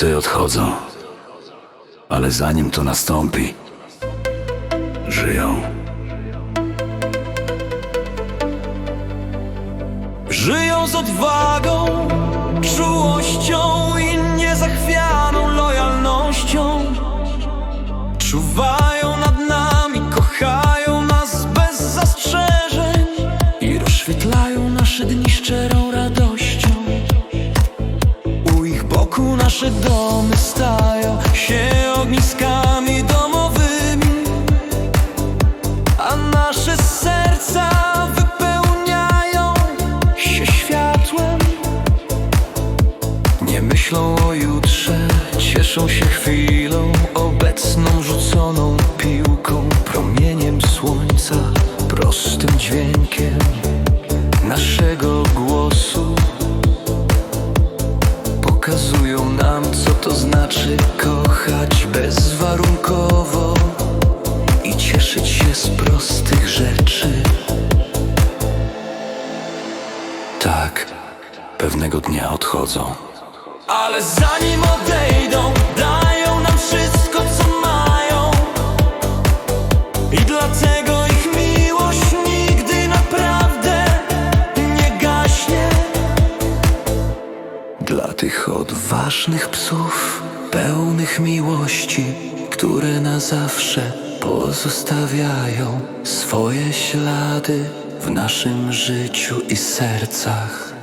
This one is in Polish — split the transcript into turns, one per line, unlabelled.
Obcy odchodzą, ale zanim to nastąpi, żyją.
Żyją z odwagą, czułością i niezachwianą lojalnością. Czuwają nad nami, kochają nas bez zastrzeżeń i rozświetlają nasze dni szczerą radością. Boku nasze domy stają się ogniskami domowymi, a nasze serca wypełniają się światłem. Nie myślą o jutrze, cieszą się chwilą obecną, rzuconą piłką, promieniem słońca, prostym dźwiękiem naszego Pokazują nam, co to znaczy kochać bezwarunkowo i cieszyć się z prostych rzeczy.
Tak, pewnego dnia odchodzą.
Ale zanim odejdą, Dla tych odważnych psów, pełnych miłości, które na zawsze pozostawiają swoje ślady w naszym życiu i sercach.